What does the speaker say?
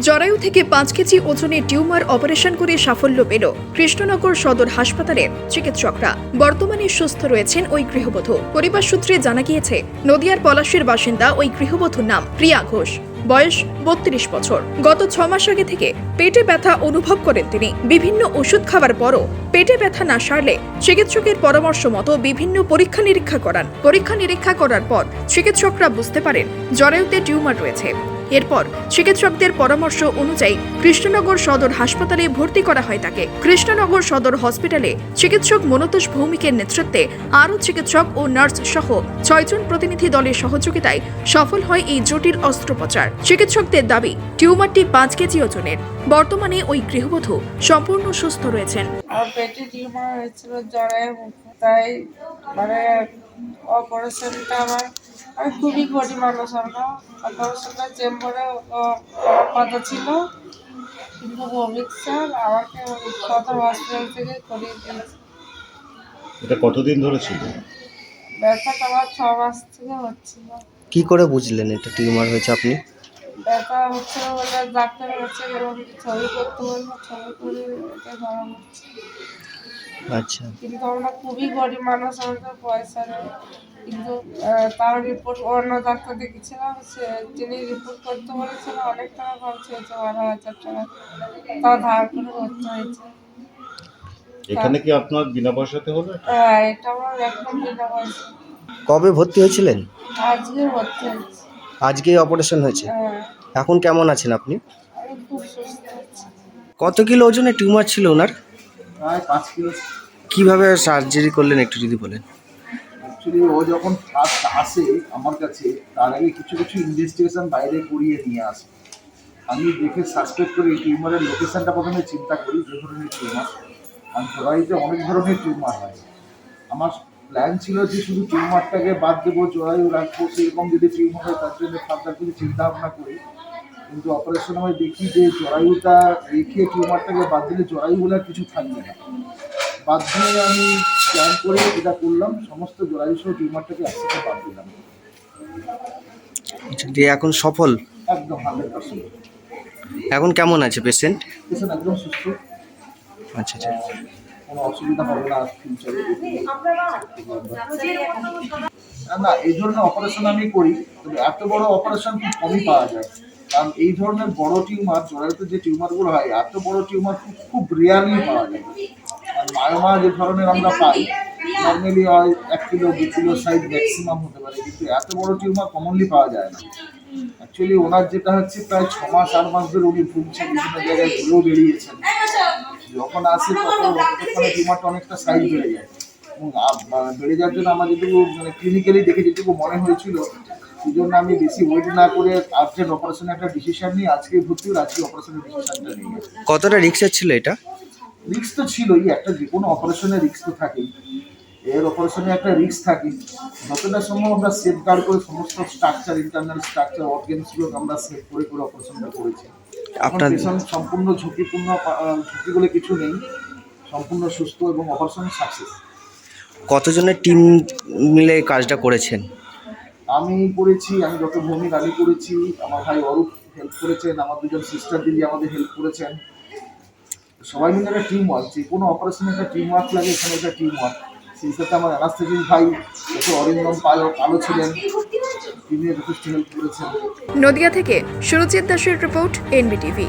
জরায়ু থেকে পাঁচ কেজি ওজনের টিউমার অপারেশন করে সাফল্য পেল। কৃষ্ণনগর সদর হাসপাতালের চিকিৎসকরা। বর্তমানে সুস্থ রয়েছেন ওই গৃহবধূ। পরিবার সূত্রে জানা গিয়েছে, নদিয়ার পলাশের বাসিন্দা ওই গৃহবধূর নাম প্রিয়া ঘোষ। বয়স বত্রিশ বছর। গত ছ মাস আগে থেকে পেটে ব্যথা অনুভব করেন তিনি। বিভিন্ন ওষুধ খাওয়ার পরও পেটে ব্যথা না সারলে চিকিৎসকের পরামর্শ মতো বিভিন্ন পরীক্ষা নিরীক্ষা করান। পরীক্ষা নিরীক্ষা করার পর চিকিৎসকরা বুঝতে পারেন, জরায়ুতে টিউমার রয়েছে। এরপর চিকিৎসকদের পরামর্শ অনুযায়ী কৃষ্ণনগর সদর হাসপাতালে ভর্তি করা হয় তাকে। কৃষ্ণনগর সদর হসপিটালে চিকিৎসক মনতোষ ভৌমিকের নেতৃত্বে আরও চিকিৎসক ও নার্স সহ ছয়জন প্রতিনিধি দলের সহযোগিতায় সফল হয় এই জটিল অস্ত্রোপচার। চিকিৎসকদের দাবি, টিউমারটি পাঁচ কেজি ওজনের। বর্তমানে ওই গৃহবধূ সম্পূর্ণ সুস্থ রয়েছেন। পেটে টিউমার হয়েছিল তাই মানে অপারেশনটা আমার আমি খুবই গরিব মানুষ আমরা অপারেশনটা চেম্বারে কথা ছিল। কিন্তু অমিত স্যার আমাকে কত সদর হসপিটাল থেকে করিয়ে দিয়েছে। এটা কতদিন ধরে ছিল? ব্যথাটা আমার ছ মাস থেকে হচ্ছিল। কি করে বুঝলেন এটা টিউমার হয়েছে আপনি? ব্যথা হচ্ছিল বলে ডাক্তার কাছে গেলাম ছবি করতে বলল ছবি করে এটা ধরা হচ্ছে। আচ্ছা। কিন্তু আমরা খুবই গরিব মানুষ আমাদের পয়সা নেই কিন্তু তার রিপোর্ট অন্য ডাক্তার দেখেছিলাম সে যিনি রিপোর্ট করতে বলেছিল অনেক টাকা খরচ হয়েছে বারো হাজার টাকা। তাও ধার করে করতে হয়েছে। এখানে কি আপনার বিনা পয়সাতে হবে? হ্যাঁ এটা আমার একদম বিনা পয়সা কবে ভর্তি হয়েছিলেন? আজকে ভর্তি হয়েছে। আজকেই অপারেশন হয়েছে। হ্যাঁ। এখন কেমন আছেন আপনি? আমি খুব সুস্থ আছি। কত কিলো ওজনের টিউমার ছিল ওনার? প্রায় পাঁচ কিলো। কীভাবে সার্জারি করলেন একটু যদি বলেন? অ্যাকচুয়ালি ও যখন ফার্স্ট আসে আমার কাছে তার আগে কিছু কিছু ইনভেস্টিগেশন বাইরে করিয়ে নিয়ে আসে। আমি দেখে সাসপেক্ট করি টিউমারের লোকেশনটা প্রথমে চিন্তা করি যে ধরনের টিউমার। আর জোড়াইতে অনেক ধরনের টিউমার হয়। আমার প্ল্যান ছিল যে শুধু টিউমারটাকে বাদ দেবো জোড়াইও রাখব সেরকম যদি টিউমার হয় তার জন্য ফার্দার কিছু চিন্তা ভাবনা করি। কিন্তু অপারেশন আমি দেখি যে জরায়ুটা রেখে টিউমারটাকে বাদ দিলে জরায়ু বলে কিছু থাকবে না। বাদ দিয়ে আমি প্ল্যান করে যেটা করলাম সমস্ত জরায়ু সহ টিউমারটাকে একসাথে বাদ দিলাম। আচ্ছা, দিয়ে এখন সফল? একদম হান্ড্রেড পার্সেন্ট। এখন কেমন আছে পেশেন্ট পেশেন্ট একদম সুস্থ। আচ্ছা আচ্ছা। কোনো অসুবিধা হবে না ফিউচারে না এই ধরনের অপারেশন আমি করি তবে এত বড় অপারেশন খুব কমই পাওয়া যায়। কারণ এই ধরনের বড় টিউমার জরায়ুতে যে টিউমারগুলো হয় এত বড় টিউমার খুব খুব রেয়ারলি পাওয়া যায়। আর মায়োমা যে ধরনের আমরা পাই নর্মালি হয় এক কিলো দু কিলো সাইজ ম্যাক্সিমাম হতে পারে কিন্তু এত বড় টিউমার কমনলি পাওয়া যায় না। অ্যাকচুয়ালি ওনার যেটা হচ্ছে প্রায় ছ মাস আট মাস ধরে উনি ভুগছেন বিভিন্ন জায়গায় ঘুরেও বেরিয়েছেন। যখন আসে তখন ততক্ষণে টিউমারটা অনেকটা সাইজ বেড়ে যায়। এবং বেড়ে যাওয়ার জন্য আমার যেটুকু মানে ক্লিনিক্যালি দেখে যেটুকু মনে হয়েছিল সেই জন্য আমি বেশি ওয়েট না করে আর্জেন্ট অপারেশনের একটা ডিসিশন নিয়ে আজকে ভর্তি হলে আজকে অপারেশনের ডিসিশনটা নিয়ে। কতটা রিক্সের ছিল এটা? রিস্ক তো ছিলই একটা যে কোনো অপারেশনের রিস্ক তো থাকেই। এর অপারেশনে একটা রিস্ক থাকে যতটা সম্ভব আমরা সেফ গার্ড করে সমস্ত স্ট্রাকচার ইন্টারনাল স্ট্রাকচার অর্গেন্সগুলো আমরা সেভ করে করে অপারেশনটা করেছি। আপনার- সম্পূর্ণ ঝুঁকিপূর্ণ আহ, ঝুঁকি বলে কিছু নেই। সম্পূর্ণ সুস্থ এবং অপারেশন সাকসেস কতজনের টিম মিলে কাজটা করেছেন? আমি করেছি আমি যত ভূমিক আমি করেছি আমার ভাই অরূপ হেল্প করেছেন আমার দুজন সিস্টার দিদি আমাদের হেল্প করেছেন। সবাই মিলে একটা টিম ওয়ার্ক যে কোনো অপারেশনে একটা টিম ওয়ার্ক লাগে এখানে একটা টিম ওয়ার্ক সেই সাথে আমার অ্যানাস্থেটিক ভাই যত অরিন্দম পালো কালো ছিলেন তিনি যথেষ্ট হেল্প করেছেন নদিয়া থেকে সুরজিৎ দাসের রিপোর্ট এনবিটিভি।